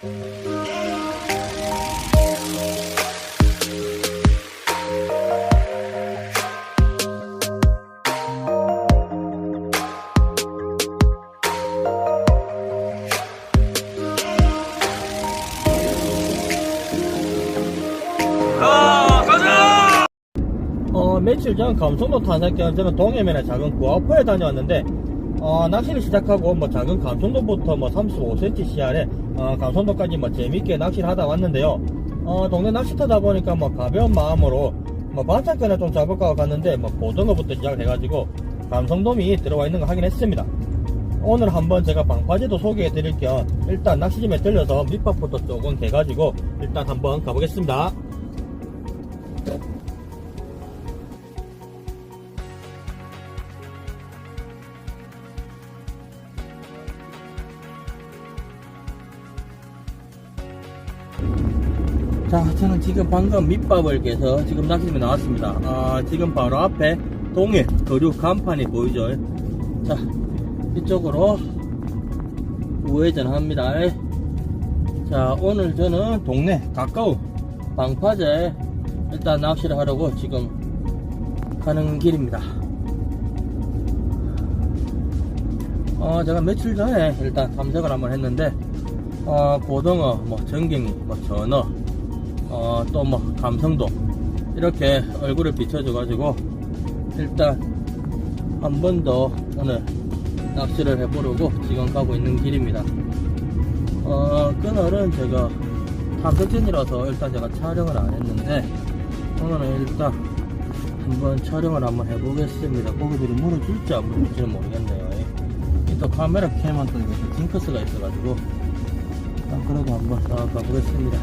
어, 며칠 전 감성도 탄산경 저는 동해면에 작은 구아포에 다녀왔는데 어, 낚시를 시작하고 뭐 작은 감성도부터 뭐 35cm 시야에 어, 감성도까지 뭐 재밌게 낚시를 하다 왔는데요. 어, 동네 낚시터다 보니까 뭐 가벼운 마음으로 뭐 반찬거나 좀 잡을까 갔는데 뭐 고등어부터 시작을 해가지고 감성돔이 들어와 있는 거 확인했습니다. 오늘 한번 제가 방파제도 소개해 드릴 겸 일단 낚시점에 들려서 밑밥부터 조금 개가지고 일단 한번 가보겠습니다. 자, 저는 지금 방금 밑밥을 깨서 지금 낚시점에 나왔습니다. 아, 지금 바로 앞에 동해 거류 간판이 보이죠? 자, 이쪽으로 우회전합니다. 자, 오늘 저는 동네 가까운 방파제 일단 낚시를 하려고 지금 가는 길입니다. 어, 제가 며칠 전에 일단 탐색을 한번 했는데, 어, 고등어, 뭐, 전갱이, 뭐, 전어, 어, 또 뭐, 감성도, 이렇게 얼굴을 비춰줘 가지고, 일단, 한 번 더 오늘 낚시를 해보려고 지금 가고 있는 길입니다. 어, 그날은 제가 탐색전이라서 일단 제가 촬영을 안 했는데, 오늘은 일단 한번 촬영을 한번 해보겠습니다. 고기들이 물어줄지 안 물어줄지는 모르겠네요. 또 카메라 캠은 또 징크스가 있어가지고 일단 그래도 한번 나가 보겠습니다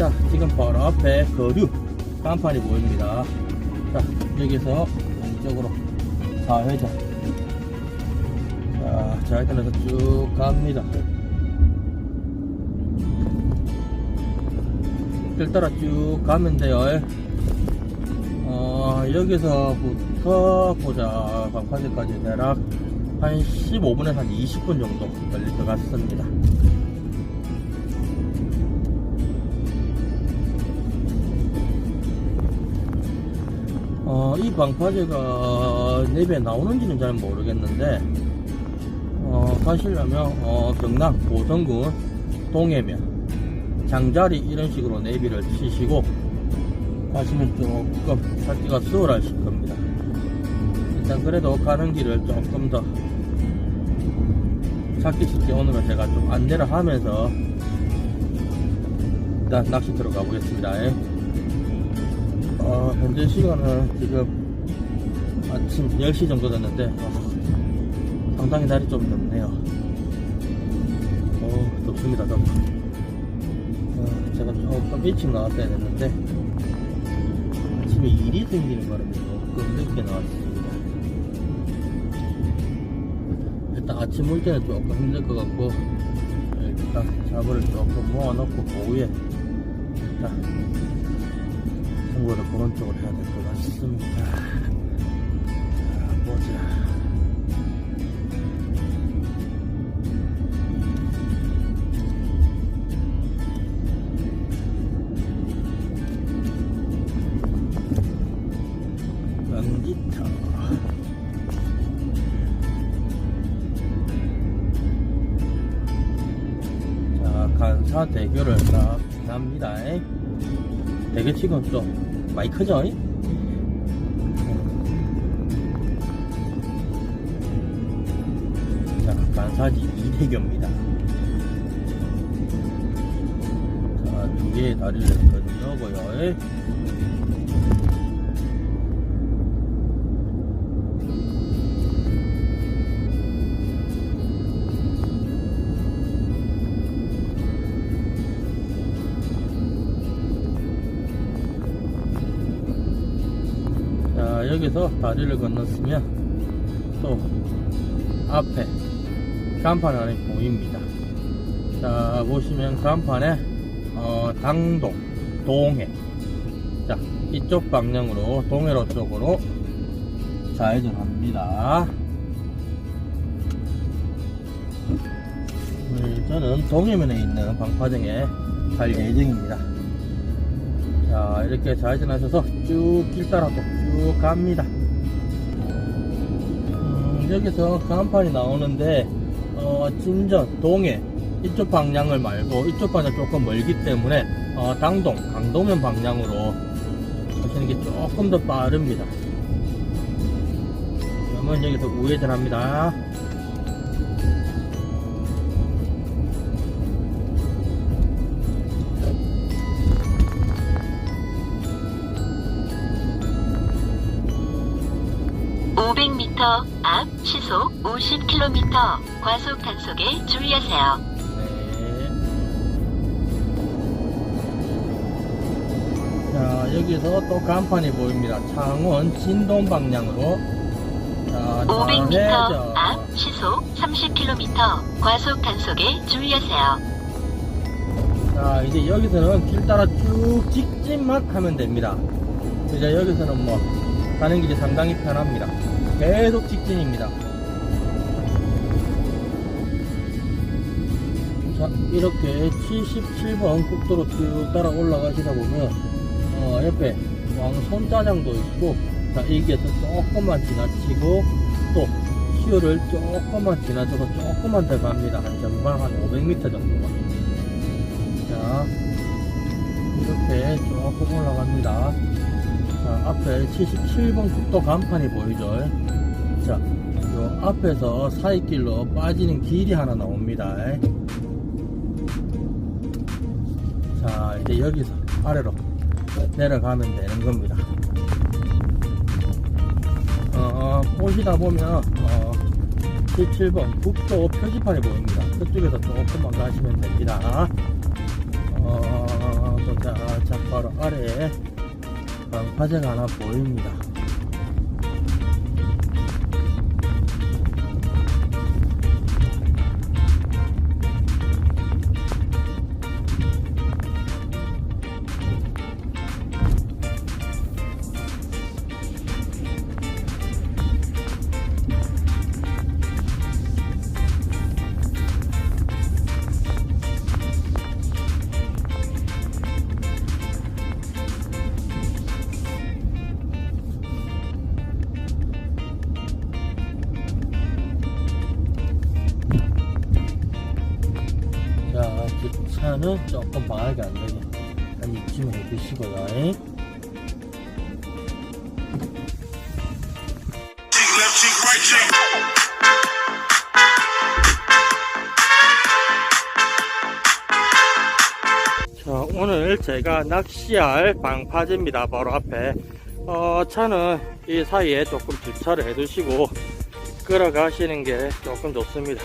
자 지금 바로 앞에 거류 간판이 보입니다. 자 여기서 왼쪽으로 좌회전. 자 좌회전해서 쭉 갑니다. 길 따라 쭉 가면 돼요. 어 여기서부터 보자. 방파제까지 대략 한 15분에서 한 20분 정도 걸릴 것 같습니다. 어, 이 방파제가 내비에 나오는지는 잘 모르겠는데, 어, 가시려면, 어, 경남 보성군 동해면, 장자리 이런 식으로 내비를 치시고, 가시면 조금 찾기가 수월하실 겁니다. 일단 그래도 가는 길을 조금 더 찾기 쉽게 오늘은 제가 좀 안내를 하면서 일단 낚시터로 가보겠습니다. 예. 어, 현재 시간은 지금 아침 10시 정도 됐는데 어, 상당히 날이 좀 덥네요. 어, 덥습니다. 덥. 어, 제가 조금 일찍 나왔어야 됐는데 아침에 일이 생기는 바람에 조금 늦게 나왔습니다. 일단 아침 올 때는 조금 힘들 것 같고 일단 잡어를 조금 모아놓고 오후에 일단 승부를 보는 쪽으로 해야 될 것 같습니다. 자, 보자 지금 좀 많이 크죠? 자, 간사지 이대교입니다. 자, 두 개의 다리를 건너고요. 여기서 다리를 건넜으면 또 앞에 간판 안이 보입니다. 자, 보시면 간판에 어, 당동, 동해. 자, 이쪽 방향으로 동해로 쪽으로 좌회전합니다. 저는 동해면에 있는 방파정에 갈 예정입니다. 자, 이렇게 좌회전하셔서 쭉 길 따라서 쭉 갑니다. 음, 여기서 간판이 나오는데, 어, 진전, 동해, 이쪽 방향을 말고 이쪽 방향 조금 멀기 때문에, 어, 당동, 강동면 방향으로 하시는 게 조금 더 빠릅니다. 그러면 여기서 우회전합니다. 시속 50km 과속 단속에 주의하세요. 네. 자, 여기서 또 간판이 보입니다. 창원 진동 방향으로. 자, 500m 좌회전. 앞 시속 30km 과속 단속에 주의하세요. 자, 이제 여기서는 길 따라 쭉 직진만 하면 됩니다. 이제 여기서는 뭐, 가는 길이 상당히 편합니다. 계속 직진입니다. 자, 이렇게 77번 국도로 쭉 따라 올라가시다 보면, 어, 옆에 왕손짜장도 있고, 자, 여기에서 조금만 지나치고, 또, 시효를 조금만 지나쳐서 조금만 더 갑니다. 한 전방 한 500m 정도가. 자, 이렇게 조금 올라갑니다. 자, 앞에 77번 국도 간판이 보이죠? 자, 요 앞에서 사이길로 빠지는 길이 하나 나옵니다. 자, 이제 여기서 아래로 내려가면 되는 겁니다. 어, 보시다 보면, 어, 77번 국도 표지판이 보입니다. 그쪽에서 조금만 가시면 됩니다. 어, 자, 자, 바로 아래에 방파제가 하나 보입니다. 방하게 안 되게 cheek, right cheek. 자, 오늘 제가 낚시할 방파제입니다. 바로 앞에. 어, 차는 이 사이에 조금 주차를 해두시고 끌어가시는 게 조금 좋습니다.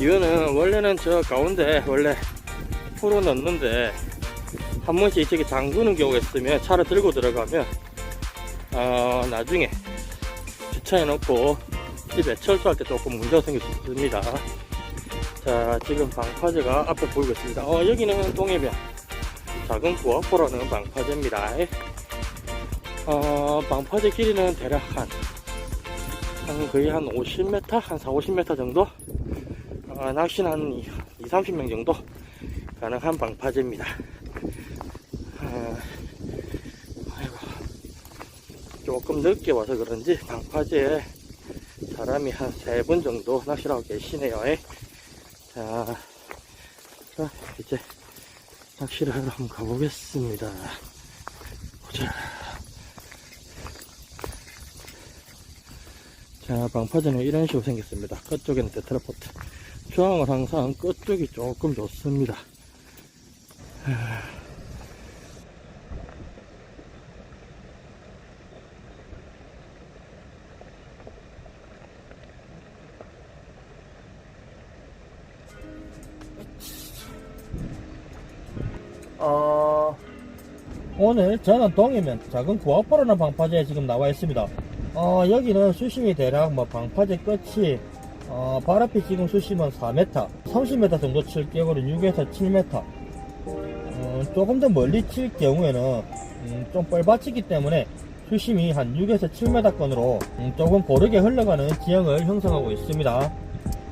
이거는 원래는 저 가운데 원래 풀어 넣는데 한 번씩 저기 잠그는 경우가 있으면 차를 들고 들어가면 어, 나중에 주차해 놓고 집에 철수할 때 조금 문제가 생길 수 있습니다. 자, 지금 방파제가 앞에 보이고 있습니다. 어, 여기는 동해변 작은 구아포라는 방파제입니다. 어, 방파제 길이는 대략 한, 한 거의 한 50m, 한 4, 50m 정도? 어, 낚시는 한 2, 30명 정도 가능한 방파제입니다. 어, 아이고, 조금 늦게 와서 그런지 방파제에 사람이 한 3분 정도 낚시를 하고 계시네요. 자, 자, 이제 낚시를 하러 한번 가보겠습니다. 보자. 자, 방파제는 이런 식으로 생겼습니다. 끝쪽에는 테트라포트. 중앙은 항상 끝쪽이 조금 좋습니다. 어, 오늘 저는 동해면 작은 구악포라는 방파제에 지금 나와 있습니다. 어, 여기는 수심이 대략 뭐 방파제 끝이 어, 발 앞에 지금 수심은 4m, 30m 정도 칠 경우는 6에서 7m. 어, 조금 더 멀리 칠 경우에는 음, 좀 뻘받치기 때문에 수심이 한 6에서 7m권으로 음, 조금 고르게 흘러가는 지형을 형성하고 있습니다.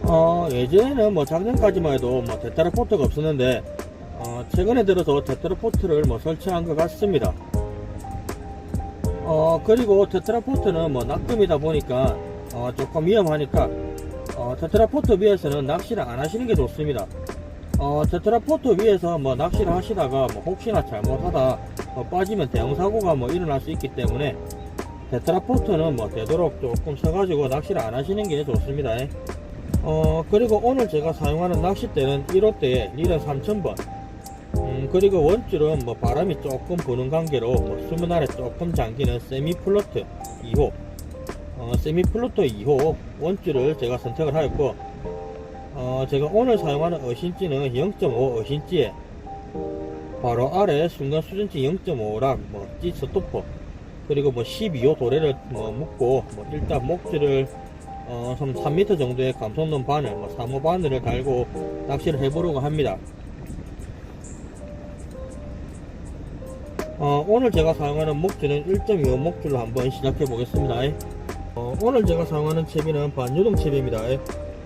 어, 예전에는 뭐 작년까지만 해도 뭐 테트라포트가 없었는데 어, 최근에 들어서 테트라포트를 뭐 설치한 것 같습니다. 어, 그리고 테트라포트는 뭐 낙금이다 보니까 어, 조금 위험하니까 어, 테트라포트 위에서는 낚시를 안 하시는 게 좋습니다. 어, 테트라포트 위에서 뭐 낚시를 하시다가 뭐 혹시나 잘못하다 어, 빠지면 대형 사고가 뭐 일어날 수 있기 때문에 테트라포트는 뭐 되도록 조금 서가지고 낚시를 안 하시는 게 좋습니다. 어, 그리고 오늘 제가 사용하는 낚싯대는 1호대에 리는 3000번. 음, 그리고 원줄은 뭐 바람이 조금 부는 관계로 뭐 수면 아래 조금 잠기는 세미 플로트 2호. 어, 세미 플로트 2호 원줄을 제가 선택을 하였고, 어, 제가 오늘 사용하는 어신지는 0.5 어신지에 바로 아래 순간 수전지 0.5랑 뭐찌 스토퍼 그리고 뭐 12호 도래를 뭐 묶고 뭐 일단 목줄을 어, 좀 3m 정도의 감속론 바늘, 뭐 3호 바늘을 달고 낚시를 해보려고 합니다. 어, 오늘 제가 사용하는 목줄은 1.25 목줄로 한번 시작해 보겠습니다. 어, 오늘 제가 사용하는 채비는 반유동 채비입니다.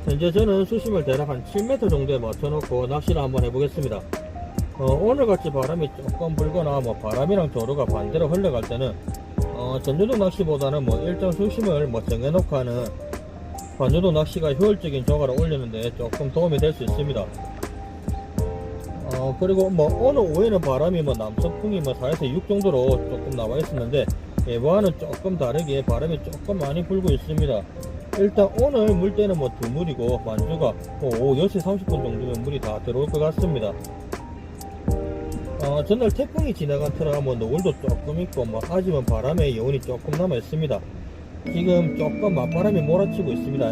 현재 저는 수심을 대략 한 7m 정도에 맞춰놓고 낚시를 한번 해보겠습니다. 어, 오늘같이 바람이 조금 불거나 뭐 바람이랑 도로가 반대로 흘러갈 때는 어, 전유동 낚시보다는 뭐 일정 수심을 뭐 정해놓고 하는 반유도 낚시가 효율적인 조가를 올리는데 조금 도움이 될 수 있습니다. 어, 그리고 뭐 오늘 오후에는 바람이 뭐 남서풍이 뭐 4에서 6 정도로 조금 나와 있었는데 예보와는 조금 다르게 바람이 조금 많이 불고 있습니다. 일단 오늘 물때는 뭐 두물이고 만주가 뭐 오후 6시 30분 정도면 물이 다 들어올 것 같습니다. 어, 전날 태풍이 지나간 터라 뭐 노을도 조금 있고 뭐 아직은 바람의 여운이 조금 남아 있습니다. 지금 조금 맞바람이 몰아치고 있습니다.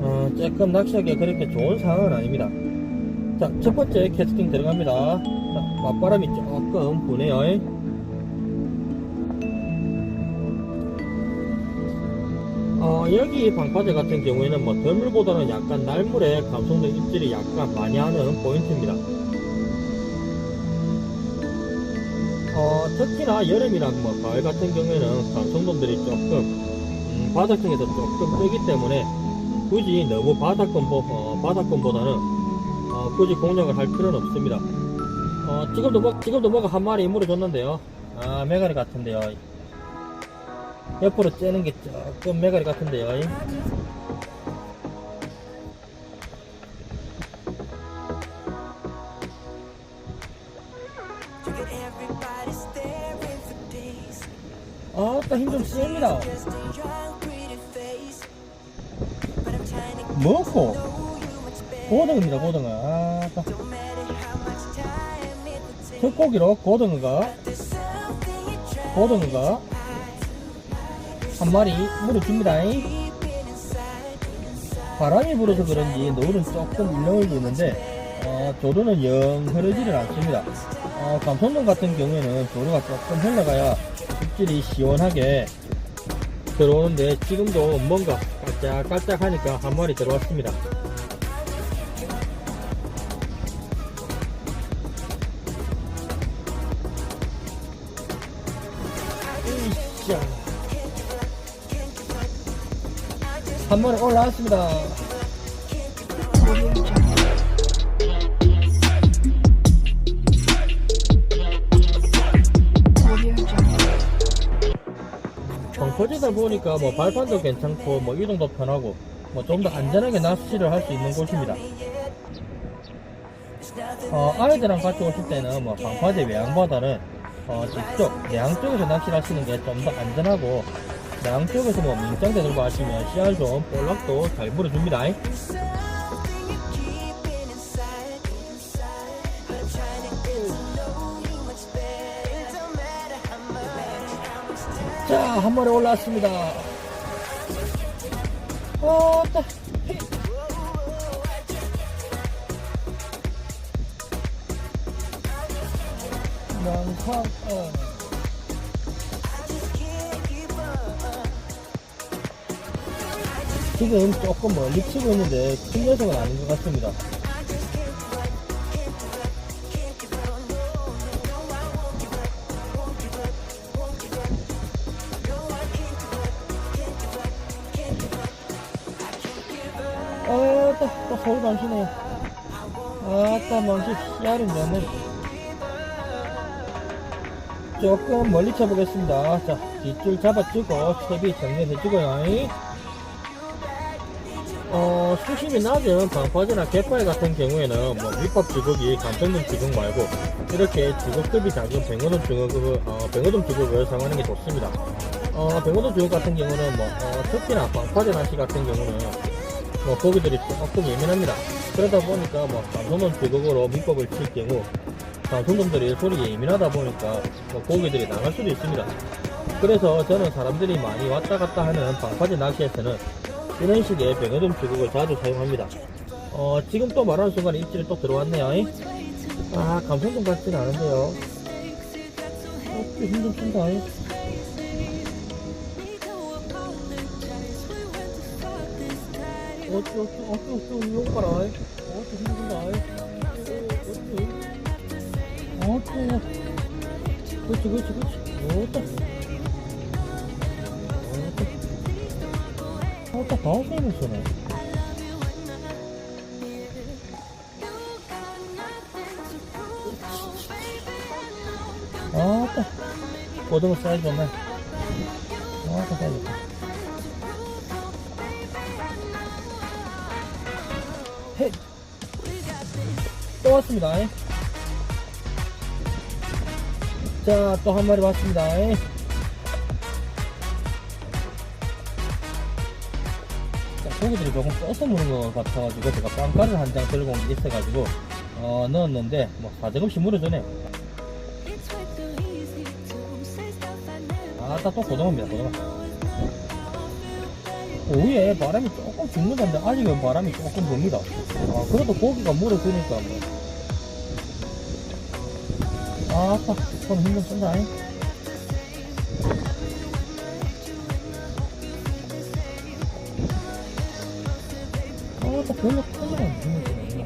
어, 조금 낚시하기가 그렇게 좋은 상황은 아닙니다. 자, 첫 번째 캐스팅 들어갑니다. 자, 맞바람이 조금 부네요. 어, 여기 방파제 같은 경우에는 뭐 덜물보다는 약간 날물에 감성도 입질이 약간 많이 하는 포인트입니다. 어, 특히나 여름이랑 뭐 가을 같은 경우에는 감성돔들이 조금 음, 바닥층에서 조금 뜨기 때문에 굳이 너무 바닥권 보, 어, 바닥권보다는 어, 굳이 공략을 할 필요는 없습니다. 어, 지금도 뭐, 지금도 뭐가 한 마리 물어 줬는데요. 아, 메가리 같은데요. 옆으로 째는 게 조금 메가리 같은데요. 아따 힘좀 to 뭐고? 고등어입니다, 고등어. 아따. 흙고기로 고등어가, 고등어가 한 마리 물어줍니다. 바람이 불어서 그런지 노을은 조금 일렁이고 있는데 어, 조류는 영 흐르지를 않습니다. 어, 감성돔 같은 경우에는 조류가 조금 흘러가야 입질이 시원하게 들어오는데 지금도 뭔가 깔짝깔짝 하니까 한 마리 들어왔습니다. 한 마리 올라왔습니다. 방포지다 보니까 뭐 발판도 괜찮고 뭐 이동도 편하고 뭐 좀 더 안전하게 낚시를 할 수 있는 곳입니다. 어, 아이들랑 같이 오실 때는 뭐 방파제 외양보다는 어, 뒤쪽 내양 쪽에서 낚시를 하시는 게 좀 더 안전하고 내 양 쪽에서 뭐 민장대 들고 하시면 씨알 좀 볼락도 잘 물어줍니다. 자, 한 마리 올라왔습니다. 어, 따. 양상, 어. 지금 조금 멀리 치고 있는데 큰 녀석은 아닌 것 같습니다. 어, 아따 서울도 안 쉬네요 아따 망치 씨알은 좋네. 조금 멀리 쳐보겠습니다. 자 뒷줄 잡아주고 채비 정리해주고요 어 수심이 낮은 방파제나 갯바위 같은 경우에는 뭐 밑밥 주걱이 감성돔 주걱 말고 이렇게 주걱급이 작은 뱅어돔 주걱을 어, 뱅어돔 주걱을 사용하는 게 좋습니다 어, 뱅어돔 주걱 같은 경우는 뭐 어, 특히나 방파제 낚시 같은 경우는 뭐 고기들이 조금 예민합니다. 그러다 보니까 뭐 감성돔 주걱으로 밑밥을 칠 경우 감성돔들이 소리에 예민하다 보니까 뭐 고기들이 나갈 수도 있습니다. 그래서 저는 사람들이 많이 왔다 갔다 하는 방파제 낚시에서는 이런 식의 뱅어돔 주걱을 자주 사용합니다. 어, 지금 또 말하는 순간에 입질이 또 들어왔네요. 아, 감성돔 같지는 않은데요. 어, 또 힘좀 쓴다. 어쭈 어쭈 어쭈 어쭈 이거 봐라 어쭈 힘든다 어쭈 어쭈 그렇지 그렇지 그렇지 어따 어따 바우스는 쓰네 아따 고등어 사이즈 좋네 아따 사이즈. 또 왔습니다. 자, 또 한 마리 왔습니다. 자, 고기들이 조금 써서 무는 것 같아가지고 제가 빵가를 한장 들고 온 게 있어가지고 어, 넣었는데 뭐 사정없이 물어주네. 아따 또 고등어입니다. 고등어. 오후에 바람이 조금 죽는다는데 아직은 바람이 조금 붑니다. 아, 그래도 고기가 물어주니까 뭐. 아따, 손 힘좀 쓴다. 잉? 아따, 별로 크지가 않네.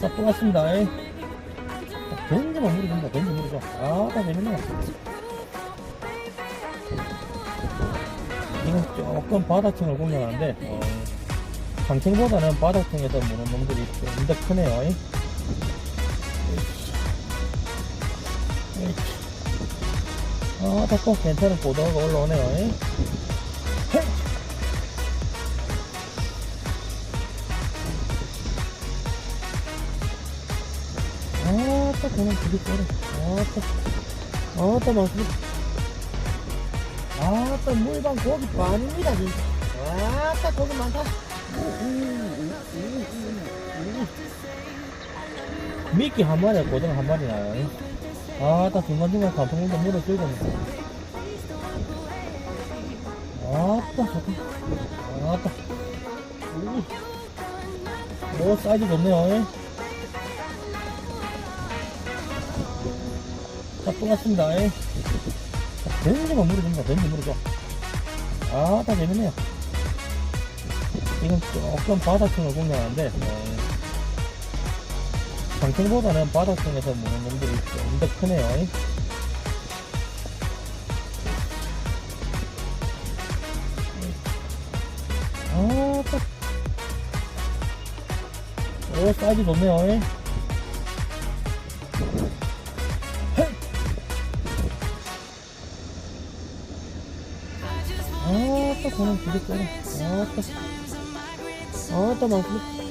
자, 또 왔습니다. 잉? 던지만 물이 된다, 물이 좋아. 아, 다 재밌네. 지금 조금 바닥층을 공략하는데, 어, 상층보다는 바닥층에서 무는 놈들이 좀 더 크네요. 아, 다또 괜찮은 고등어가 올라오네요. 이. 헤이! 아따 그냥 되게 쩌네 아따 아따 맛있다 아따 물방 고기 반입니다 진짜 아따 고기 많다 미끼 한 마리에 고등어 한 마리 나요 아따 중간중간 감성물도 물어 들고 아따 좋다 아따 오 사이즈 좋네요 자, 또 왔습니다. 벤지가 물어줍니다. 벤지 물어줘. 아, 다 재밌네요. 지금 조금 바닥층을 공략하는데, 어, 상층보다는 바닥층에서 무는 놈들이 좀 더 크네요. 아, 딱. 오, 사이즈 좋네요. 아따 고는 되게 쩌네 아따 아따 많습니다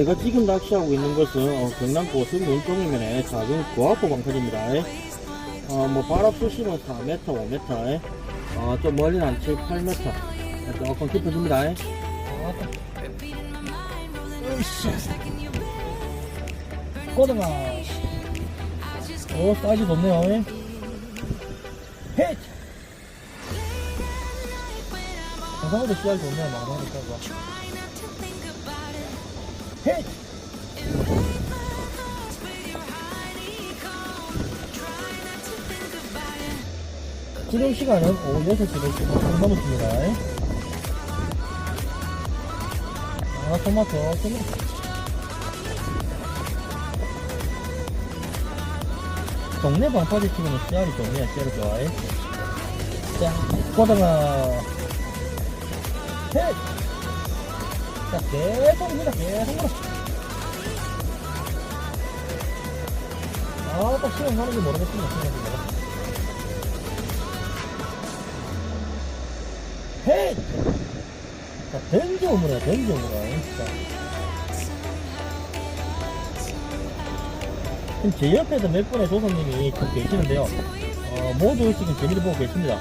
제가 지금 낚시하고 있는 것은 어, 경남 고성 논동이면에 작은 고압보 방파제입니다. 어, 뭐 바람 수심은 4m 5m 어, 좀 멀리는 한 7, 8m 조금 깊어집니다. 고등어 오 사이즈 좋네요. 헤이! 영상으로 씨알 좋네 많으니까 뭐. 헤 지금 시간은 오후 6시를 조금 넘었습니다 아 토마토 토마토 동네 방파제 치고는 씨알이 좋네요. 씨알이 좋아해. 자, 고등어. 셋! 자, 계속 물어, 계속 물어. 아, 딱 시간 가는 지 모르겠습니다. 자, 던져 물어, 던져. 진짜. 지금 제 옆에도 몇 분의 조선님이 계시는데요. 어, 모두 지금 재미를 보고 계십니다.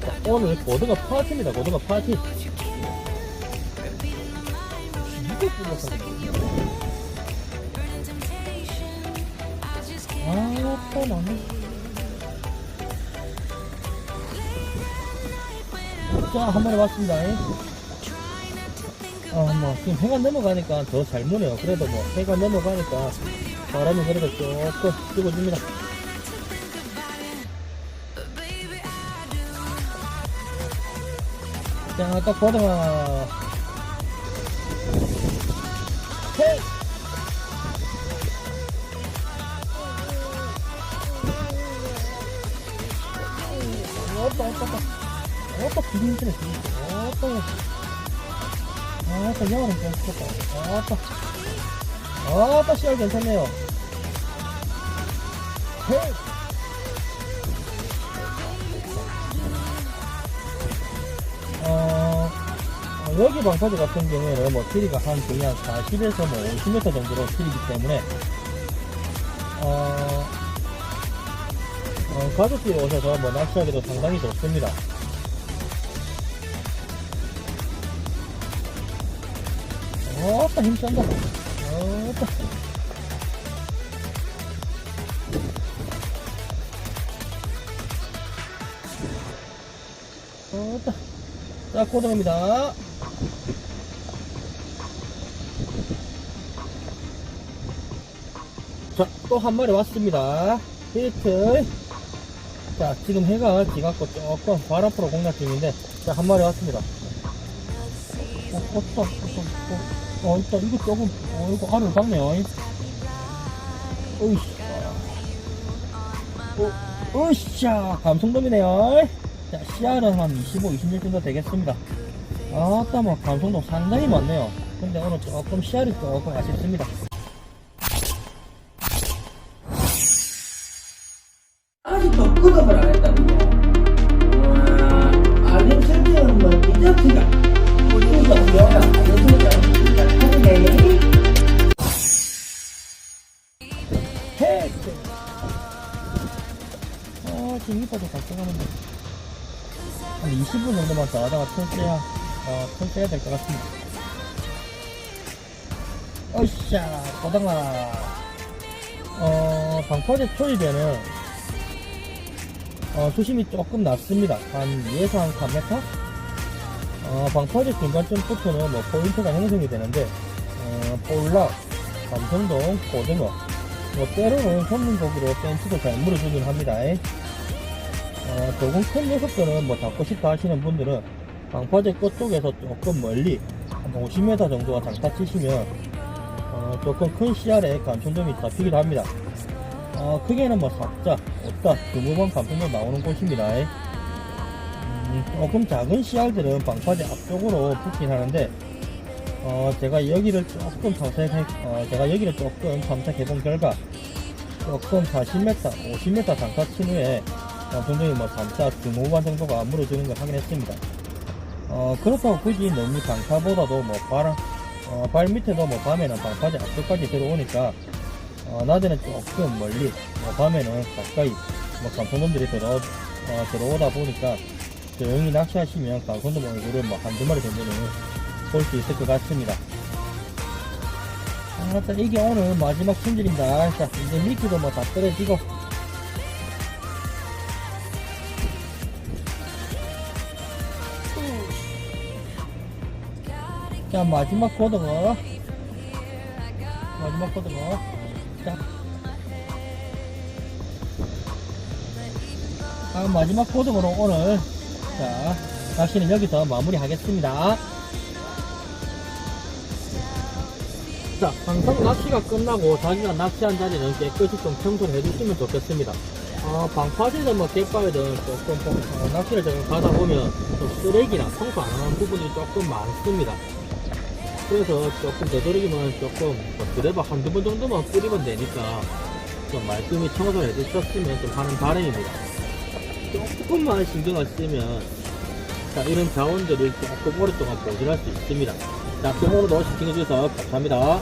자, 오늘 고등어 파티입니다. 고등어 파티. 이게 불렀어. 아, 또 나네. 자, 한 마리 왔습니다. 아, 뭐, 지금 해가 넘어가니까 더 잘 무네요. 그래도 뭐, 해가 넘어가니까 바람이 그래도 조금 뜨거워집니다. 자, 아까 고등어. 헤이! 왔다, 왔다, 왔다. 왔다, 비빔치네, 비빔치. 왔다, 왔다. 아따 영어는 좀 좋다 아따 아따 씨알 괜찮네요 헤이 어, 어, 여기 방파제 같은 경우에는 뭐 길이가 한 거의 한 40에서 뭐 50m 정도로 길이기 때문에 어, 어, 가족끼리 오셔서 뭐 낚시하기도 상당히 좋습니다 어따 힘쩐다. 어따. 어따. 자 고등입니다. 자 또 한 마리 왔습니다. 히트 자 지금 해가 지갖고 조금 발 앞으로 공략 중인데 자 한 마리 왔습니다. 어, 어따, 어따, 어, 어, 일단 이거 조금, 어, 이거 알을 박네요. 으이씨. 어, 으쌰, 감성돔이네요. 자, 씨알은 한 25, 26 정도 되겠습니다. 아따, 뭐, 감성돔 상당히 많네요. 근데 오늘 조금 씨알이 조금 아쉽습니다. 20분 정도만 더 하다가 턴 떼야, 어, 턴 떼야 될 것 같습니다. 어이샤, 고등아. 어, 방파제 초입에는, 어, 수심이 조금 낮습니다. 한 예상 3m? 어, 방파제 중간쯤부터는 뭐 포인트가 형성이 되는데, 어, 볼락, 감성동, 고등어, 뭐 때로는 손님 고기로 벤치도 잘 물어주긴 합니다. 어, 조금 큰 녀석들은 뭐 잡고 싶다 하시는 분들은 방파제 끝 쪽에서 조금 멀리 한 50m 정도가 장타 치시면 어, 조금 큰 씨알에 감천돔이 잡히기도 합니다. 어, 크게는 뭐 삭자, 옷다, 드무번 감천돔 나오는 곳입니다. 음, 조금 작은 씨알들은 방파제 앞쪽으로 붙긴 하는데 어, 제가 여기를 조금 탐색해, 어, 제가 여기를 조금 탐색해 본 결과, 조금 40m, 50m 장타 친 후에, 어, 굉장히 뭐 3차 등호반 정도가 물어주는 걸 확인했습니다. 어, 그렇다고 굳이 너무 장타보다도 뭐 발, 어, 발 밑에도 뭐 밤에는 방파제 앞쪽까지 들어오니까, 어, 낮에는 조금 멀리, 뭐 밤에는 가까이, 뭐 감성돔들이 들어, 어, 들어오다 보니까, 조용히 낚시하시면 감성돔 얼굴을 뭐 한두 마리 정도는 볼 수 있을 것 같습니다. 아, 자, 이게 오늘 마지막 손질입니다. 자, 이제 미끼도 뭐 다 떨어지고. 자, 마지막 고등어. 마지막 고등어. 자. 아, 마지막 고등어로 오늘, 자, 낚시는 여기서 마무리 하겠습니다. 자, 항상 낚시가 끝나고 자기가 낚시한 자리는 깨끗이 좀 청소를 해주시면 좋겠습니다. 어, 방파제든 뭐 갯바위든 조금 어, 낚시를 좀 가다 보면 좀 쓰레기나 청소 안 하는 부분이 조금 많습니다. 그래서 조금 되도록이면 조금 뭐 드레버 한두 번 정도만 뿌리면 되니까 좀 말끔히 청소를 해주셨으면 좀 하는 바람입니다. 조금만 신경을 쓰면 자, 이런 자원들을 조금 오랫동안 보존할 수 있습니다. 자, 병으로도 시청해주셔서 감사합니다.